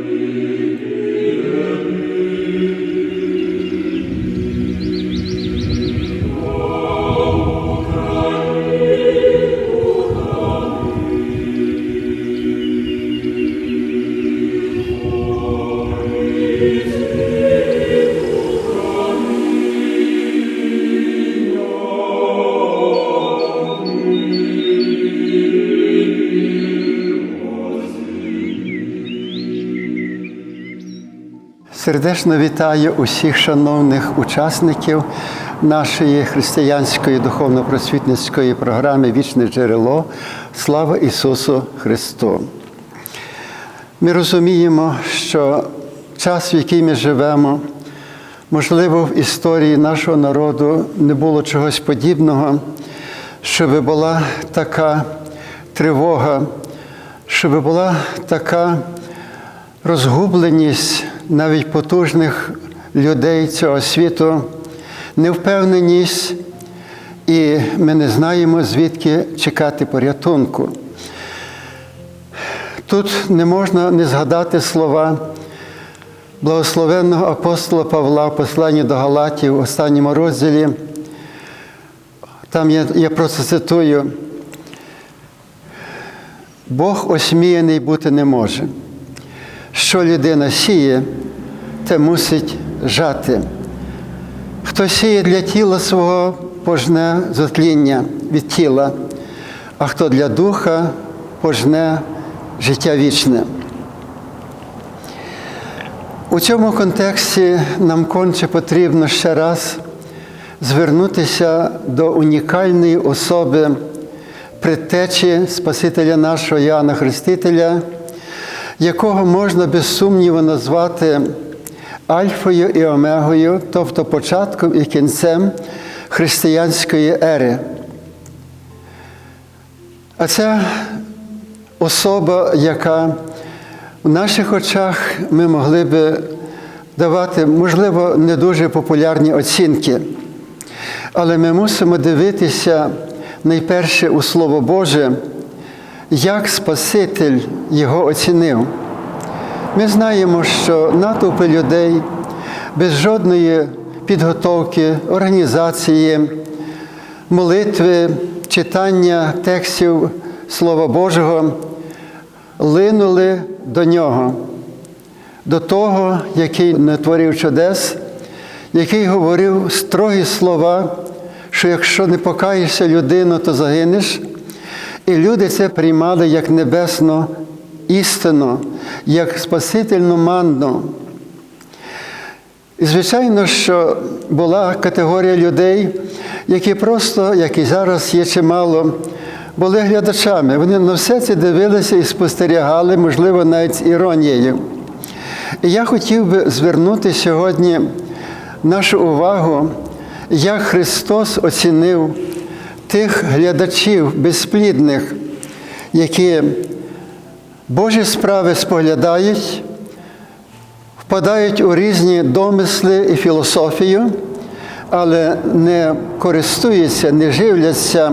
Amen. Сердечно вітаю усіх шановних учасників нашої християнської духовно-просвітницької програми Вічне джерело. Слава Ісусу Христу! Ми розуміємо, що час, в який ми живемо, можливо, в історії нашого народу не було чогось подібного, щоб була така тривога, щоб була така розгубленість навіть потужних людей цього світу, невпевненість, і ми не знаємо, звідки чекати порятунку. Тут не можна не згадати слова благословенного апостола Павла в посланні до Галатів, в останньому розділі. Там я, я просто цитую. Бог осміяний бути не може. Що людина сіє, те мусить жати. Хто сіє для тіла свого, пожне затління від тіла, а хто для духа пожне життя вічне. У цьому контексті нам конче потрібно ще раз звернутися до унікальної особи предтечі Спасителя нашого Іоанна Хрестителя, якого можна без сумніву назвати Альфою і Омегою, тобто початком і кінцем християнської ери. А це особа, яка в наших очах ми могли би давати, можливо, не дуже популярні оцінки. Але ми мусимо дивитися найперше у Слово Боже, як Спаситель його оцінив. Ми знаємо, що натовпи людей без жодної підготовки, організації, молитви, читання текстів Слова Божого линули до нього, до того, який не творив чудес, який говорив строгі слова, що якщо не покаєшся людину, то загинеш. І люди це приймали як небесну істину, як спасительну манну. І, звичайно, що була категорія людей, які просто, як і зараз є чимало, були глядачами. Вони на все це дивилися і спостерігали, можливо, навіть з іронією. І я хотів би звернути сьогодні нашу увагу, як Христос оцінив тих глядачів безплідних, які Божі справи споглядають, впадають у різні домисли і філософію, але не користуються, не живляться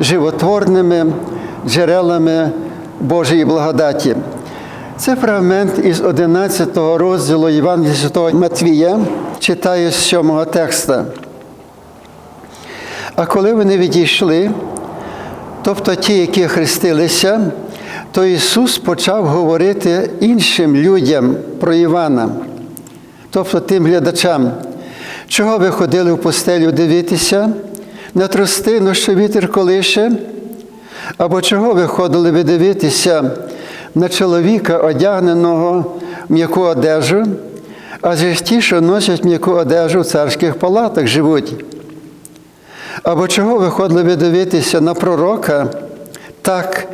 животворними джерелами Божої благодаті. Це фрагмент із 11 розділу Євангелія Святого Матвія, читаю з 7 текста. А коли вони відійшли, тобто ті, які хрестилися, то Ісус почав говорити іншим людям про Івана, тобто тим глядачам, чого ви ходили в постелю дивитися, на тростину, що вітер колише, або чого ви ходили ви дивитися на чоловіка, одягненого в м'яку одежу, адже ті, що носять м'яку одежу в царських палатах, живуть. Або чого ви ходили ви дивитися на пророка, так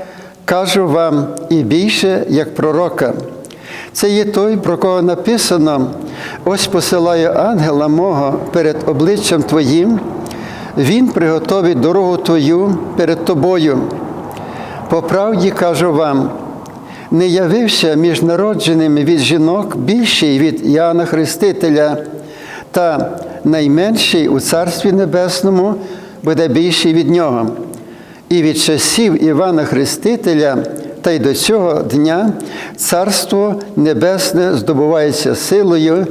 кажу вам і більше, як пророка. Це є той, про кого написано: ось посилаю ангела мого перед обличчям Твоїм, Він приготовить дорогу Твою перед тобою. По правді кажу вам, не явився між народженими від жінок більший від Іоанна Хрестителя, та найменший у Царстві Небесному буде більший від нього. І від часів Івана Хрестителя та й до цього дня Царство Небесне здобувається силою,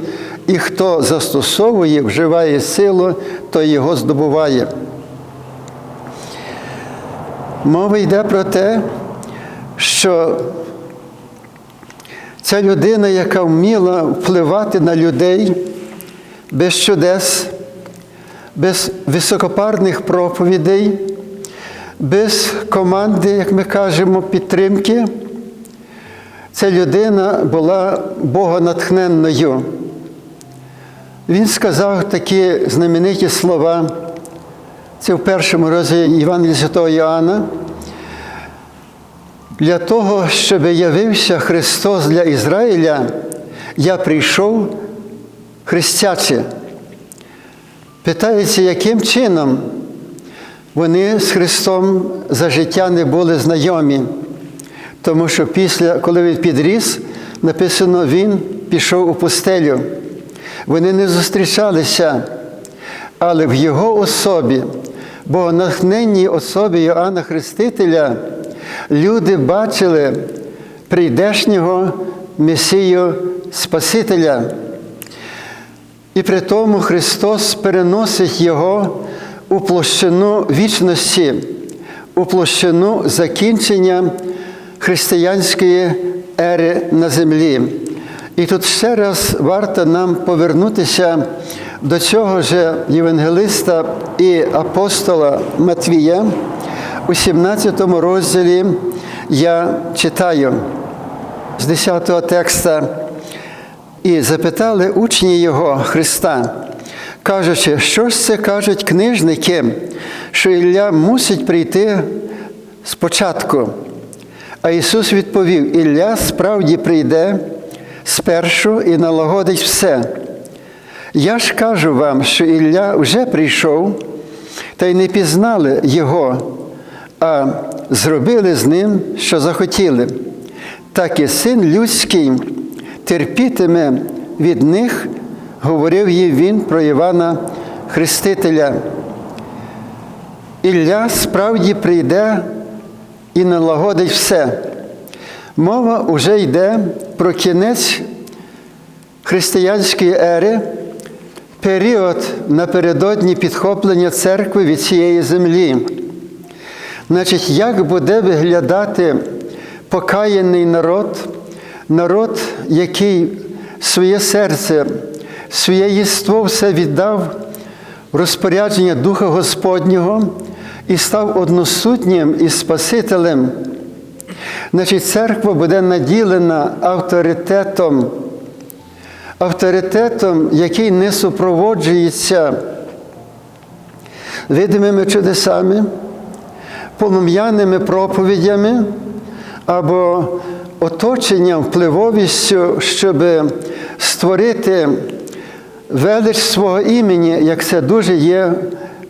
і хто застосовує, вживає силу, той його здобуває. Мова йде про те, що ця людина, яка вміла впливати на людей без чудес, без високопарних проповідей, без команди, як ми кажемо, підтримки, ця людина була богонатхненною. Він сказав такі знамениті слова. Це в першому розділі Євангелія Святого Іоанна. Для того, щоб явився Христос для Ізраїля, я прийшов хрестяче. Питається, яким чином вони з Христом за життя не були знайомі. Тому що після, коли він підріс, написано, він пішов у пустелю. Вони не зустрічалися, але в його особі, бо натхненній особі Йоанна Хрестителя люди бачили прийдешнього Месію Спасителя. І при тому Христос переносить його у площину вічності, у площину закінчення християнської ери на землі. І тут ще раз варто нам повернутися до цього ж євангелиста і апостола Матвія. У 17 розділі я читаю з 10 текста. І запитали учні його Христа, кажучи, що ж це кажуть книжники, що Ілля мусить прийти спочатку. А Ісус відповів: Ілля справді прийде спершу і налагодить все. Я ж кажу вам, що Ілля вже прийшов, та й не пізнали Його, а зробили з ним, що захотіли. Так і син людський терпітиме від них, говорив їй він про Івана Хрестителя. Ілля справді прийде і налагодить все. Мова вже йде про кінець християнської ери, період напередодні підхоплення церкви від цієї землі. Значить, як буде виглядати покаяний народ, народ, який своє серце, своє єство все віддав в розпорядження Духа Господнього і став односутнім із Спасителем. Значить, церква буде наділена авторитетом, авторитетом, який не супроводжується видимими чудесами, полум'яними проповідями або оточенням, впливовістю, щоб створити велич свого імені, як це дуже є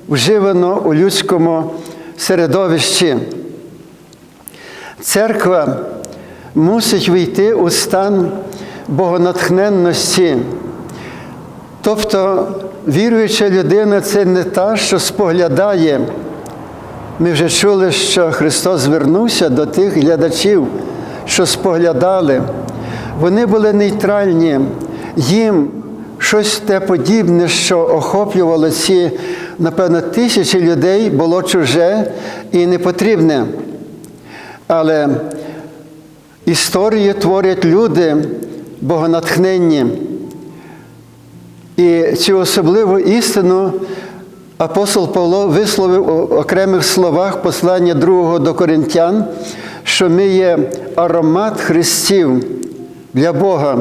вживано у людському середовищі. Церква мусить війти у стан богонатхненності. Тобто віруюча людина це не та, що споглядає. Ми вже чули, що Христос звернувся до тих глядачів, що споглядали. Вони були нейтральні, їм щось те подібне, що охоплювало ці, напевно, тисячі людей, було чуже і непотрібне. Але історію творять люди богонатхненні. І цю особливу істину апостол Павло висловив у окремих словах послання другого до Коринтян, що ми є аромат Христів для Бога,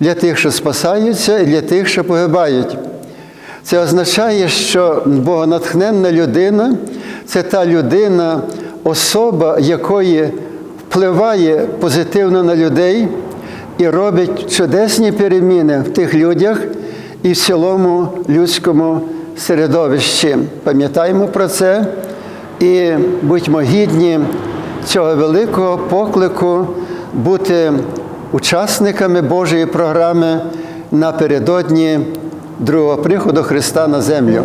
для тих, що спасаються, і для тих, що погибають. Це означає, що богонатхненна людина це та людина, особа, якої впливає позитивно на людей і робить чудесні переміни в тих людях і в цілому людському середовищі. Пам'ятаємо про це і будьмо гідні цього великого поклику бути учасниками Божої програми напередодні другого приходу Христа на землю.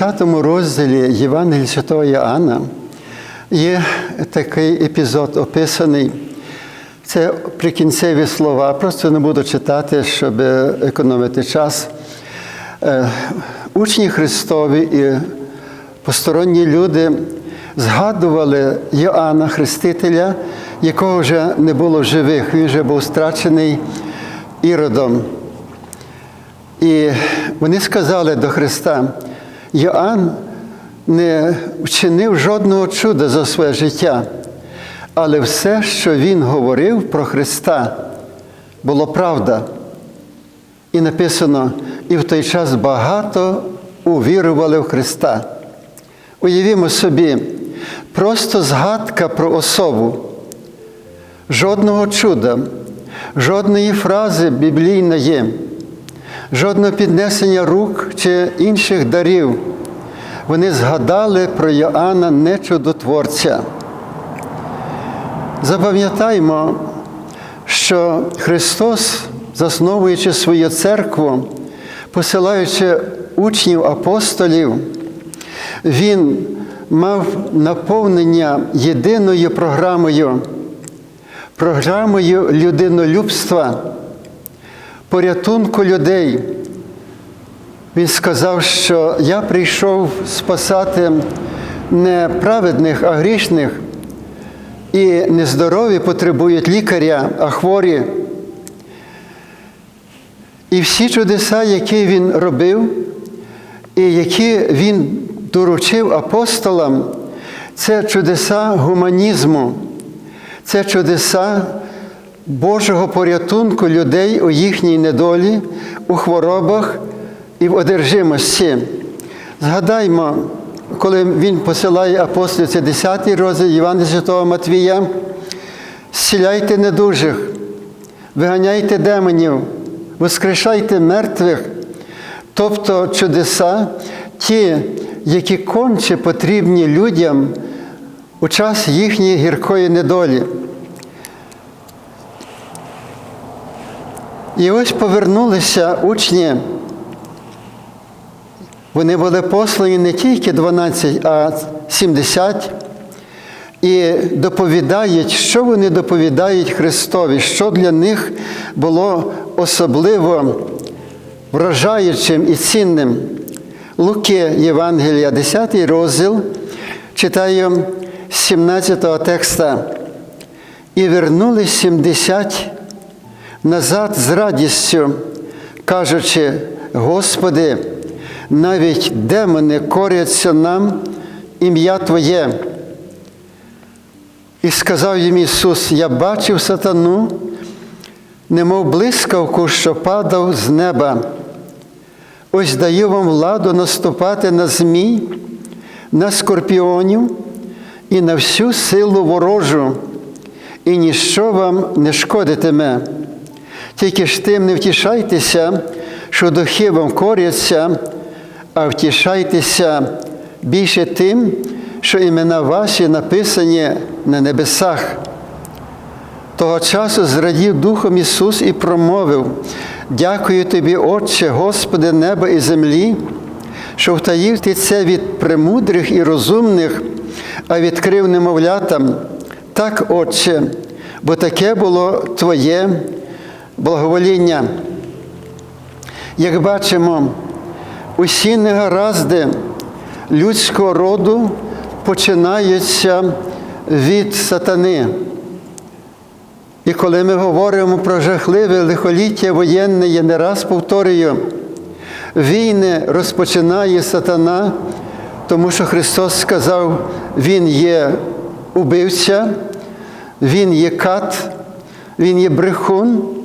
10 розділі Євангелія Святого Іоанна є такий епізод описаний. Це прикінцеві слова, просто не буду читати, щоб економити час. Е, Учні Христові і посторонні люди згадували Йоанна Хрестителя, якого вже не було в живих, він вже був страчений іродом. І вони сказали до Христа, Йоанн не вчинив жодного чуда за своє життя, але все, що він говорив про Христа, було правда. І написано, і в той час багато увірували в Христа. Уявімо собі, просто згадка про особу, жодного чуда, жодної фрази біблійної, жодного піднесення рук чи інших дарів. Вони згадали про Йоанна не чудотворця. Запам'ятаймо, що Христос, засновуючи свою церкву, посилаючи учнів апостолів, Він мав наповнення єдиною програмою, програмою людинолюбства, порятунку людей. Він сказав, що я прийшов спасати не праведних, а грішних, і нездорові потребують лікаря, а хворі. І всі чудеса, які він робив, і які він доручив апостолам, це чудеса гуманізму, це чудеса Божого порятунку людей у їхній недолі, у хворобах і в одержимості. Згадаймо, коли він посилає апостолів, це 10 розділ Євангелія Святого Матвія, зціляйте недужих, виганяйте демонів, воскрешайте мертвих, тобто чудеса, ті, які конче потрібні людям у час їхньої гіркої недолі. І ось повернулися учні. Вони були послані не тільки 12, а 70. І доповідають, що вони доповідають Христові, що для них було особливо вражаючим і цінним. Луки Євангелія, 10 розділ, читаю 17 текста. І вернулись 70 назад з радістю, кажучи, Господи, навіть демони коряться нам ім'я Твоє. І сказав їм Ісус: Я бачив сатану, немов блискавку, що падав з неба. Ось даю вам владу наступати на змій, на скорпіонів і на всю силу ворожу, і ніщо вам не шкодитиме. Тільки ж тим не втішайтеся, що духи вам коряться, а втішайтеся більше тим, що імена ваші написані на небесах. Того часу зрадів Духом Ісус і промовив: Дякую тобі, Отче, Господи, неба і землі, що втаїв ти це від премудрих і розумних, а відкрив немовлятам. Так, Отче, бо таке було Твоє благовоління. Як бачимо, усі негаразди людського роду починаються від сатани. І коли ми говоримо про жахливе лихоліття воєнне, я не раз повторюю, війни розпочинає сатана, тому що Христос сказав, Він є убивця, Він є кат, Він є брехун.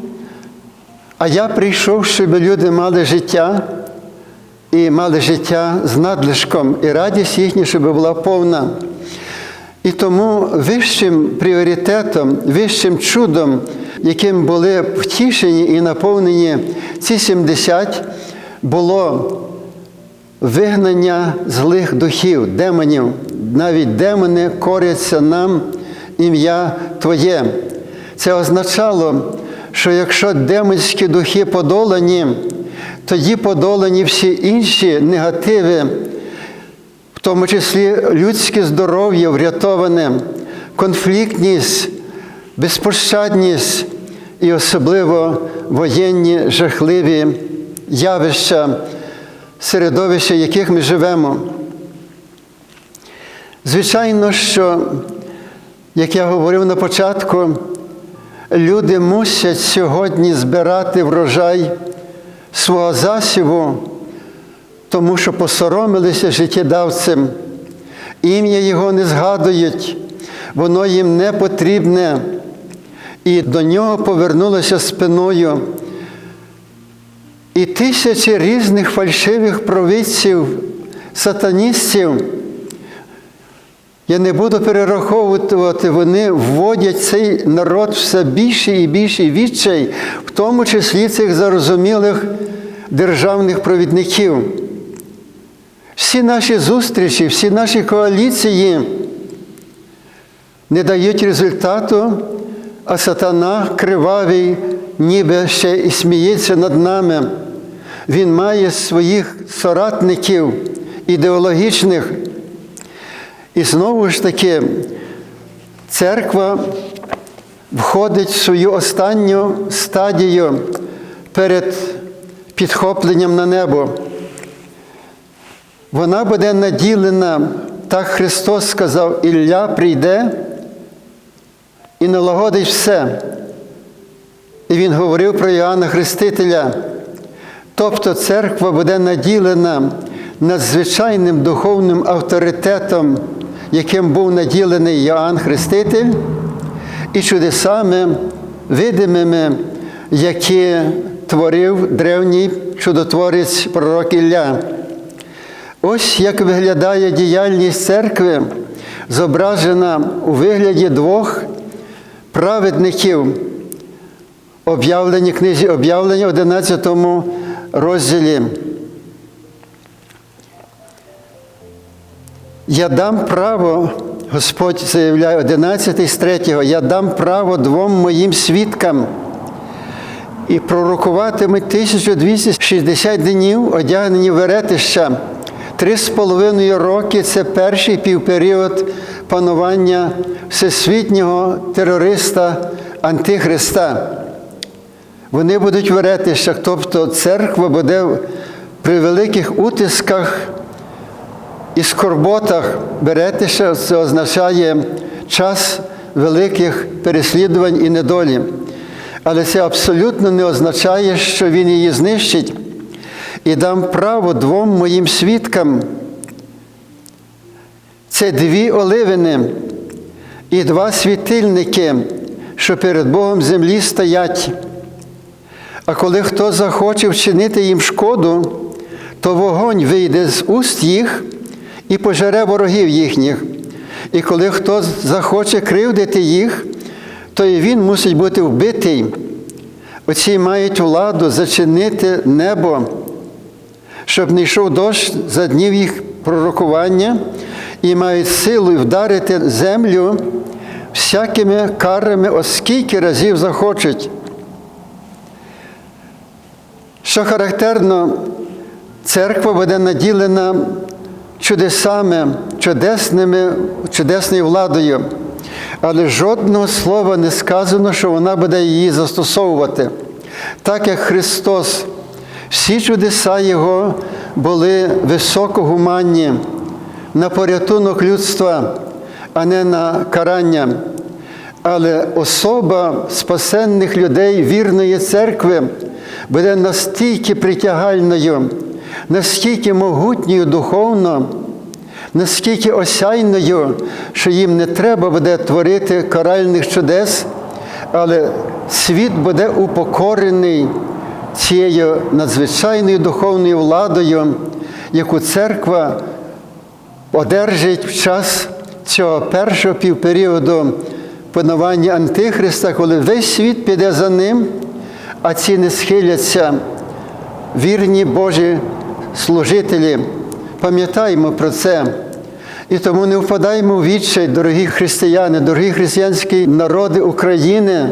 А я прийшов, щоб люди мали життя і мали життя з надлишком, і радість їхня, щоб була повна. І тому вищим пріоритетом, вищим чудом, яким були втішені і наповнені ці 70, було вигнання злих духів, демонів. Навіть демони коряться нам ім'я Твоє. Це означало, що якщо демонські духи подолані, тоді подолані всі інші негативи, в тому числі людське здоров'я врятоване, конфліктність, безпощадність і особливо воєнні жахливі явища, середовища, в яких ми живемо. Звичайно, що, як я говорив на початку, люди мусять сьогодні збирати врожай свого засіву, тому що посоромилися життєдавцем, ім'я Його не згадують, воно їм не потрібне, і до нього повернулося спиною. І тисячі різних фальшивих провидців, сатаністів. Я не буду перераховувати, вони вводять цей народ все більше і більше відчай, в тому числі цих зарозумілих державних провідників. Всі наші зустрічі, всі наші коаліції не дають результату, а сатана кривавий, ніби ще і сміється над нами. Він має своїх соратників ідеологічних. І знову ж таки, церква входить в свою останню стадію перед підхопленням на небо. Вона буде наділена, так Христос сказав, Ілля прийде і налагодить все. І Він говорив про Іоанна Хрестителя. Тобто церква буде наділена надзвичайним духовним авторитетом, яким був наділений Йоанн Хреститель, і чудесами видимими, які творив древній чудотворець пророк Ілля. Ось як виглядає діяльність церкви, зображена у вигляді двох праведників, об'явлені об'явлення 11 розділі. Я дам право, Господь заявляє 11 з 3, я дам право двом моїм свідкам і пророкуватимуть 1260 днів, одягнені веретища. Три з половиною роки це перший півперіод панування всесвітнього терориста Антихриста. Вони будуть в веретищах, тобто церква буде при великих утисках і скорботах беретиша це означає час великих переслідувань і недолі. Але це абсолютно не означає, що він її знищить. І дам право двом моїм свідкам. Це дві оливини і два світильники, що перед Богом землі стоять. А коли хто захоче вчинити їм шкоду, то вогонь вийде з уст їх і пожере ворогів їхніх. І коли хто захоче кривдити їх, то і він мусить бути вбитий. Оці мають владу зачинити небо, щоб не йшов дощ за днів їх пророкування, і мають силу вдарити землю всякими карами, оскільки разів захочуть. Що характерно, церква буде наділена чудесами, чудесними, чудесною владою, але жодного слова не сказано, що вона буде її застосовувати. Так як Христос, всі чудеса Його були високогуманні на порятунок людства, а не на карання. Але особа спасенних людей вірної церкви буде настільки притягальною, настільки могутньою духовно, наскільки осяйною, що їм не треба буде творити каральних чудес, але світ буде упокорений цією надзвичайною духовною владою, яку церква одержить в час цього першого півперіоду панування Антихриста, коли весь світ піде за ним, а ці не схиляться. Вірні Божі служителі. Пам'ятаємо про це. І тому не впадаємо в відчай, дорогі християни, дорогі християнські народи України.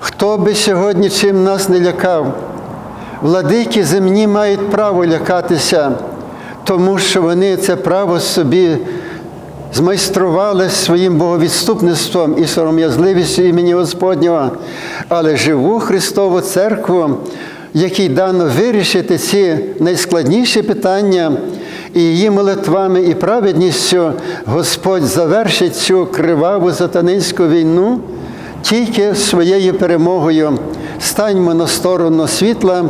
Хто би сьогодні чим нас не лякав, владики земні мають право лякатися, тому що вони це право собі змайстрували своїм боговідступництвом і сором'язливістю імені Господнього, але живу Христову церкву, якій дано вирішити ці найскладніші питання, і її молитвами і праведністю Господь завершить цю криваву сатанинську війну тільки своєю перемогою. Станьмо на сторону світла,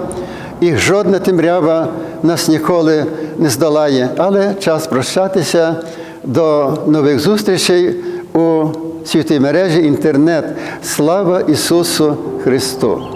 і жодна темрява нас ніколи не здолає. Але час прощатися до нових зустрічей у світій мережі інтернет. Слава Ісусу Христу!